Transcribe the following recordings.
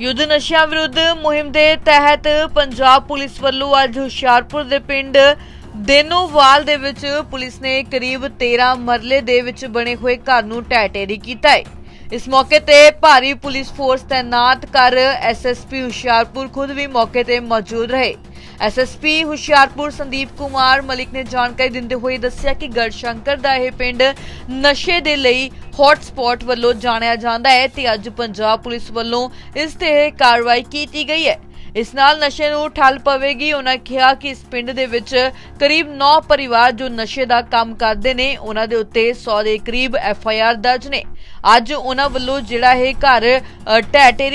ਯੁੱਧ ਨਸ਼ਿਆਂ ਵਿਰੁੱਧ ਮੁਹਿੰਮ ਦੇ ਤਹਿਤ ਪੰਜਾਬ ਪੁਲਿਸ ਵੱਲੋਂ ਅੱਜ ਹੁਸ਼ਿਆਰਪੁਰ ਦੇ ਪਿੰਡ ਦੇਨੋਵਾਲ ਦੇ ਵਿੱਚ ਪੁਲਿਸ ਨੇ ਕਰੀਬ 13 ਮਰਲੇ ਦੇ ਵਿੱਚ ਬਣੇ ਹੋਏ ਘਰ ਨੂੰ ਟੈਟੇਰੀ ਕੀਤਾ ਹੈ। ਇਸ ਮੌਕੇ ਤੇ ਭਾਰੀ ਪੁਲਿਸ ਫੋਰਸ ਤੈਨਾਤ ਕਰ ਐਸਐਸਪੀ ਹੁਸ਼ਿਆਰਪੁਰ ਖੁਦ ਵੀ ਮੌਕੇ ਤੇ ਮੌਜੂਦ ਰਹੇ। ਐਸਐਸਪੀ ਹੁਸ਼ਿਆਰਪੁਰ ਸੰਦੀਪ ਕੁਮਾਰ ਮਲਿਕ ਨੇ ਜਾਣਕਾਰੀ ਦਿੰਦੇ ਹੋਏ ਦੱਸਿਆ ਕਿ ਗੜਸ਼ੰਕਰ ਦਾ ਇਹ ਪਿੰਡ ਨਸ਼ੇ ਦੇ ਲਈ ਹੌਟ ਵੱਲੋਂ ਜਾਣਿਆ ਜਾਂਦਾ ਹੈ ਤੇ ਅੱਜ ਪੰਜਾਬ ਪੁਲਿਸ ਵੱਲੋਂ ਇਸ ਤੇ ਕਾਰਵਾਈ ਕੀਤੀ ਗਈ ਹੈ। ਇਸ ਨਾਲ ਨਸ਼ੇ ਨੂੰ ਠੱਲ ਪਵੇਗੀ। ਉਹਨਾਂ ਕਿਹਾ ਕਿ ਇਸ ਪਿੰਡ ਦੇ ਵਿੱਚ ਕਰੀਬ 9 ਪਰਿਵਾਰ ਜੋ ਨਸ਼ੇ ਦਾ ਕੰਮ ਕਰਦੇ ਨੇ ਉਹਨਾਂ ਦੇ ਉੱਤੇ 100 ਦੇ ਕਰੀਬ ਐਫ ਆਈ ਆਰ ਦਰਜ ਨੇ। ਅੱਜ ਉਹਨਾਂ ਵੱਲੋਂ ਜਿਹੜਾ ਇਹ ਘਰ ਅ,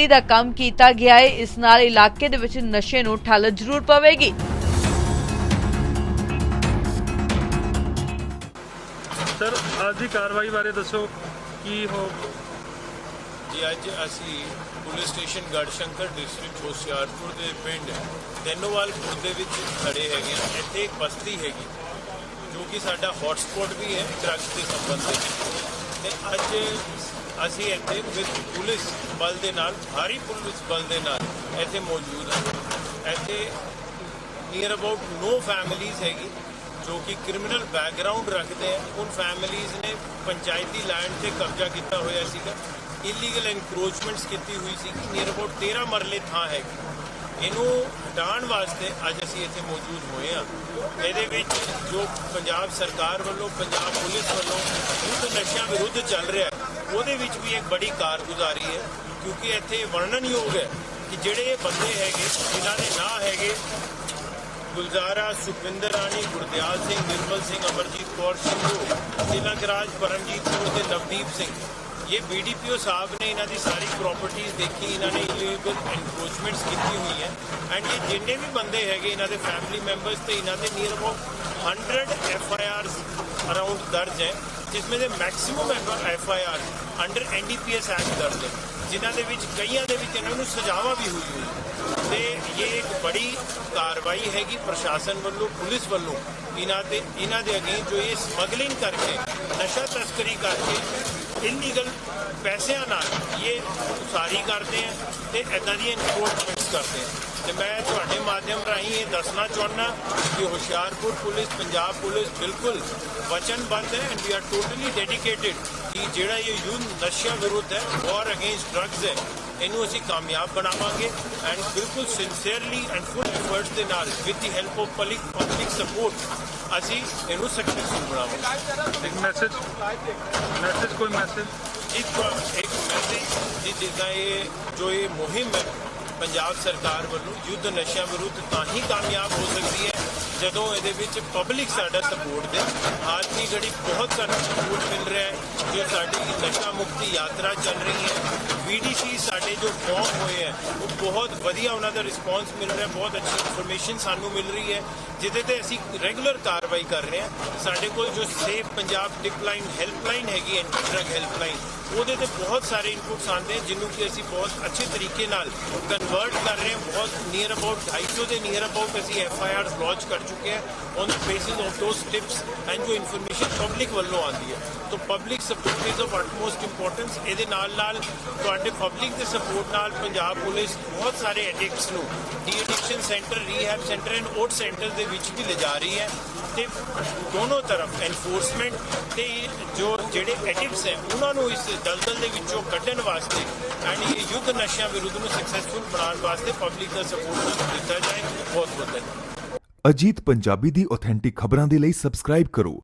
ਦਾ ਕੰਮ ਕੀਤਾ ਗਿਆ ਹੈ ਇਸ ਨਾਲ ਇਲਾਕੇ ਦੇ ਵਿੱਚ ਨਸ਼ੇ ਨੂੰ ਠੱਲ ਜ਼ਰੂਰ ਪਵੇਗੀ। ਸਰ ਅੱਜ ਦੀ ਕਾਰਵਾਈ ਬਾਰੇ ਦੱਸੋ ਕੀ ਹੋ ਜੀ ਅੱਜ ਅਸੀਂ police station Garhshankar district Hoshiarpur ਦੇ ਪਿੰਡ ਤੈਨੋਵਾਲ ਖੁਰਦ ਦੇ ਵਿੱਚ ਖੜੇ ਹੈਗੇ ਹਾਂ। ਇੱਥੇ ਇੱਕ ਬਸਤੀ ਹੈਗੀ, ਜੋ ਕਿ ਸਾਡਾ ਹੌਟ ਵੀ ਹੈ ਡਰੱਗਸ ਦੇ ਸੰਬੰਧ ਵਿੱਚ। ਤੇ ਅੱਜ ਅਸੀਂ ਇੱਥੇ ਵਿਦ ਪੁਲਿਸ ਬਲ ਦੇ ਨਾਲ, ਭਾਰੀ ਪੁਲਿਸ ਬਲ ਦੇ ਨਾਲ ਇੱਥੇ ਮੌਜੂਦ ਹਾਂ। ਇੱਥੇ ਨੀਅਰ ਅਬਾਊਟ ਨੋ ਫੈਮਿਲੀਜ਼ ਹੈਗੀ, ਜੋ ਕਿ ਕ੍ਰਿਮੀਨਲ ਬੈਕਗ੍ਰਾਉਂਡ ਰੱਖਦੇ ਆ। ਉਹ ਫੈਮਿਲੀਜ਼ ਨੇ ਪੰਚਾਇਤੀ ਲੈਂਡ ਤੇ ਕਬਜ਼ਾ ਕੀਤਾ ਹੋਇਆ ਸੀਗਾ। ਇਲੀਗਲ ਐਨਕਰੋਚਮੈਂਟਸ ਕੀਤੀ ਹੋਈ ਸੀ ਨੀਅਰ ਅਬਾਊਟ 13 ਮਰਲੇ ਥਾਂ ਹੈਗੀ। ਇਹਨੂੰ ਹਟਾਉਣ ਵਾਸਤੇ ਅੱਜ ਅਸੀਂ ਇੱਥੇ ਮੌਜੂਦ ਹੋਏ ਹਾਂ। ਇਹਦੇ ਵਿੱਚ ਜੋ ਪੰਜਾਬ ਸਰਕਾਰ ਵੱਲੋਂ, ਪੰਜਾਬ ਪੁਲਿਸ ਵੱਲੋਂ ਯੁੱਧ ਨਸ਼ਿਆਂ ਵਿਰੁੱਧ ਚੱਲ ਰਿਹਾ ਉਹਦੇ ਵਿੱਚ ਵੀ ਇੱਕ ਬੜੀ ਕਾਰਗੁਜ਼ਾਰੀ ਹੈ, ਕਿਉਂਕਿ ਇੱਥੇ ਵਰਣਨਯੋਗ ਹੈ ਕਿ ਜਿਹੜੇ ਬੰਦੇ ਹੈਗੇ, ਜਿਨ੍ਹਾਂ ਦੇ ਨਾਂ ਹੈਗੇ, ਗੁਲਜ਼ਾਰਾ ਸੁਖਵਿੰਦਰ ਰਾਣੀ, ਗੁਰਦਿਆਲ ਸਿੰਘ, ਨਿਰਮਲ ਸਿੰਘ, ਅਮਰਜੀਤ ਕੌਰ ਸਿੰਘੂ ਤਿਲਕ ਰਾਜ, ਪਰਮਜੀਤ ਕੌਰ ਤੇ ਨਵਦੀਪ ਸਿੰਘ। ਇਹ ਬੀਡੀਪੀਓ ਸਾਹਿਬ ਨੇ ਇਹਨਾਂ ਦੀ ਸਾਰੀ ਪ੍ਰਾਪਰਟੀਆਂ ਦੇਖੀ, ਇਹਨਾਂ ਨੇ ਇਲੀਗਲ ਐਨਕਰੋਚਮੈਂਟਸ ਕੀਤੀ ਹੋਈ ਹੈ ਐਂਡ ਇਹ ਜਿੰਨੇ ਵੀ ਬੰਦੇ ਹੈਗੇ ਇਹਨਾਂ ਦੇ ਫੈਮਿਲੀ ਮੈਂਬਰਸ ਤੇ ਇਹਨਾਂ ਦੇ near about 100 F I Rs around ਦਰਜ ਹੈ ਜਿਸमें ਦੇ maximum F I R under N D P NDPS act ਦਰਜ ਹੈ, ਜਿਨ੍ਹਾਂ ਦੇ ਵਿੱਚ ਕਈਆਂ ਦੇ ਵਿੱਚ ਇਹਨਾਂ ਨੂੰ ਸਜ਼ਾਵਾਂ ਵੀ ਹੋਈ ਹੋਈ ਹੈ। ਤੇ ਇਹ ਇੱਕ ਬੜੀ ਕਾਰਵਾਈ ਹੈਗੀ ਪ੍ਰਸ਼ਾਸਨ ਵੱਲੋਂ, ਪੁਲਿਸ ਵੱਲੋਂ, ਇਹਨਾਂ ਦੇ ਇਹਨਾਂ ਦੇ ਅਗੇ ਜੋ ਇਹ ਸਮਗਲਿੰਗ ਕਰਕੇ, ਨਸ਼ਾ ਤਸਕਰੀ ਕਰਕੇ ਇਲੀਗਲ ਪੈਸਿਆਂ ਨਾਲ ਇਹ ਉਸਾਰੀ ਕਰਦੇ ਆ ਤੇ ਇਦਾਂ ਦੀਆਂ ਇਨਕੋਰਪਮੈਂਟਸ ਕਰਦੇ ਆ। ਤੇ ਮੈਂ ਤੁਹਾਡੇ ਮਾਧਿਅਮ ਰਾਹੀਂ ਇਹ ਦੱਸਣਾ ਚਾਹੁੰਦਾ ਕਿ ਹੁਸ਼ਿਆਰਪੁਰ ਪੁਲਿਸ, ਪੰਜਾਬ ਪੁਲਿਸ ਬਿਲਕੁਲ ਵਚਨਬੱਧ ਹੈ and we are totally dedicated ਕਿ ਜਿਹੜਾ ਇਹ ਯੁੱਧ ਨਸ਼ਿਆਂ ਵਿਰੁੱਧ ਹੈ ਵਾਰ ਅਗੇਂਸਟ ਡਰੱਗਸ ਹੈ ਇਹਨੂੰ ਅਸੀਂ ਕਾਮਯਾਬ ਬਣਾਵਾਂਗੇ ਐਂਡ ਬਿਲਕੁਲ ਸਿੰਸੀਅਰਲੀ ਐਂਡ ਫੁੱਲ ਐਫਰਟਸ ਦੇ ਨਾਲ with the help of public public support ਅਸੀਂ ਇਹਨੂੰ ਸਕਸੈਸਫੁਲ ਬਣਾਵਾਂਗੇ। ਇੱਕ ਮੈਸੇਜ ਮੈਸੇਜ ਕੋਈ ਮੈਸੇਜ ਇੱਕ ਇੱਕ ਮੈਸੇਜ ਜੀ ਜਿੱਦਾਂ ਇਹ ਜੋ ਇਹ ਮੁਹਿੰਮ ਹੈ ਪੰਜਾਬ ਸਰਕਾਰ ਵੱਲੋਂ ਯੁੱਧ ਨਸ਼ਿਆਂ ਵਿਰੁੱਧ ਤਾਂ ਹੀ ਕਾਮਯਾਬ ਹੋ ਸਕਦੀ ਹੈ ਜਦੋਂ ਇਹਦੇ ਵਿੱਚ ਪਬਲਿਕ ਸਾਡਾ ਸਪੋਰਟ ਦੇ। ਅੱਜ ਦੀ ਘੜੀ ਬਹੁਤ ਸਾਡਾ ਸਪੋਰਟ ਮਿਲ ਰਿਹਾ ਹੈ ਜੋ ਸਾਡੀ ਨਸ਼ਾ ਮੁਕਤੀ ਯਾਤਰਾ ਚੱਲ ਰਹੀ ਹੈ ਬੀਡੀਸੀ ਸਾਡੇ ਜੋ ਫਾਰਮ ਹੋਏ ਹੈ, ਉਹ ਬਹੁਤ ਵਧੀਆ ਉਹਨਾਂ ਦਾ ਰਿਸਪੌਂਸ ਮਿਲ ਰਿਹਾ, ਬਹੁਤ ਅੱਛੀ ਇਨਫੋਰਮੇਸ਼ਨ ਸਾਨੂੰ ਮਿਲ ਰਹੀ ਹੈ, ਜਿਹਦੇ ਤੇ ਅਸੀਂ ਰੈਗੂਲਰ ਕਾਰਵਾਈ ਕਰ ਰਹੇ ਹਾਂ। ਸਾਡੇ ਕੋਲ ਜੋ ਸੇਫ ਪੰਜਾਬ ਡਿਪਲਾਈਨ ਹੈਲਪਲਾਈਨ ਹੈਗੀ ਐਂਟੀ ਡਰਗ ਹੈਲਪਲਾਈਨ ਉਹਦੇ ਤੇ ਬਹੁਤ ਸਾਰੇ ਇਨਪੁਟਸ ਆਉਂਦੇ ਜਿਹਨੂੰ ਕਿ ਅਸੀਂ ਬਹੁਤ ਅੱਛੇ ਤਰੀਕੇ ਨਾਲ ਕਨਵਰਟ ਕਰ ਰਹੇ ਹਾਂ। ਬਹੁਤ ਨੀਅਰ ਅਬਾਊਟ 250 ਦੇ ਨੀਅਰ ਅਬਾਊਟ ਅਸੀਂ ਐਫ ਆਈ ਆਰ ਲਾਂਚ ਕਰ ਚੁੱਕੇ ਹਾਂ on the basis of those tips and ਜੋ ਇਨਫੋਰਮੇਸ਼ਨ ਪਬਲਿਕ ਵੱਲੋਂ ਆਉਂਦੀ ਹੈ। ਤਾਂ public support is of utmost importance ਇਹਦੇ ਨਾਲ ਨਾਲ ਤੁਹਾਡੇ ਪਬਲਿਕ ਦੇ ਸਪੋਰਟ ਨਾਲ ਪੰਜਾਬ ਪੁਲਿਸ ਬਹੁਤ ਸਾਰੇ ਐਡਿਕਟਸ ਨੂੰ de addiction centre rehab centre and OAT centre ਦੇ ਵਿੱਚ ਵੀ ਲਿਜਾ ਰਹੀ ਹੈ ਤੇ ਦੋਨੋਂ ਤਰਫ ਐਨਫੋਰਸਮੈਂਟ ਤੇ ਜੋ ਜਿਹੜੇ ਐਡਿਕਟਸ ਹੈ, ਉਹਨਾਂ ਨੂੰ ਇਸ ਦਲਦਲ ਦੇ ਵਿੱਚੋਂ ਕੱਢਣ ਵਾਸਤੇ ਐਂਡ ਇਹ ਯੁੱਧ ਨਸ਼ਿਆਂ ਵਿਰੁੱਧ ਨੂੰ ਸਕਸੈਸਫੁਲ ਬਣਾਉਣ ਵਾਸਤੇ ਪਬਲਿਕ ਦਾ ਸਪੋਰਟ ਦਿੱਤਾ ਜਾਏ। ਬਹੁਤ ਬਹੁਤ ਧੰਨਵਾਦ। ਅਜੀਤ ਪੰਜਾਬੀ ਦੀ ਆਥੈਂਟਿਕ ਖਬਰਾਂ ਦੇ ਲਈ ਸਬਸਕ੍ਰਾਈਬ ਕਰੋ।